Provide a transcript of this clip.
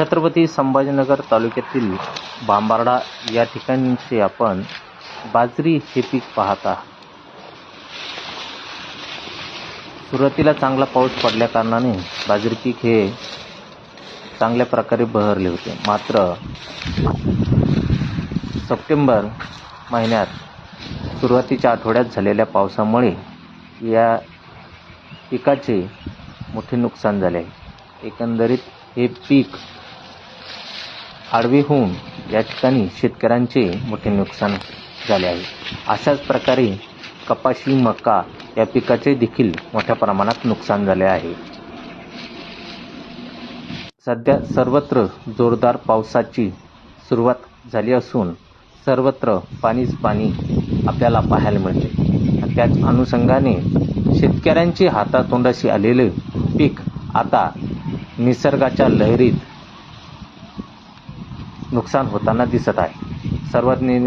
छत्रपती संभाजीनगर तालुक्यातील बांबार्डा या ठिकाणचे आपण बाजरी हे पीक पाहत आहात. सुरुवातीला चांगला पाऊस पडल्या कारणाने बाजरी पीक हे चांगल्या प्रकारे बहरले होते. मात्र सप्टेंबर महिन्यात सुरुवातीच्या आठवड्यात झालेल्या पावसामुळे या पिकाचे मोठे नुकसान झाले. आहे एकंदरीत हे पीक आडवी होऊन या ठिकाणी शेतकऱ्यांचे मोठे नुकसान झाले आहे. अशाच प्रकारे कपाशी मका या पिकाचे देखील मोठ्या प्रमाणात नुकसान झाले आहे. सध्या सर्वत्र जोरदार पावसाची सुरुवात झाली असून सर्वत्र पाणीच पाणी आपल्याला पाहायला मिळते. आणि त्याच अनुषंगाने शेतकऱ्यांचे हातातोंडाशी आलेले पीक आता निसर्गाच्या लहरीत नुकसान होताना दिसत आहे. सर्वात नि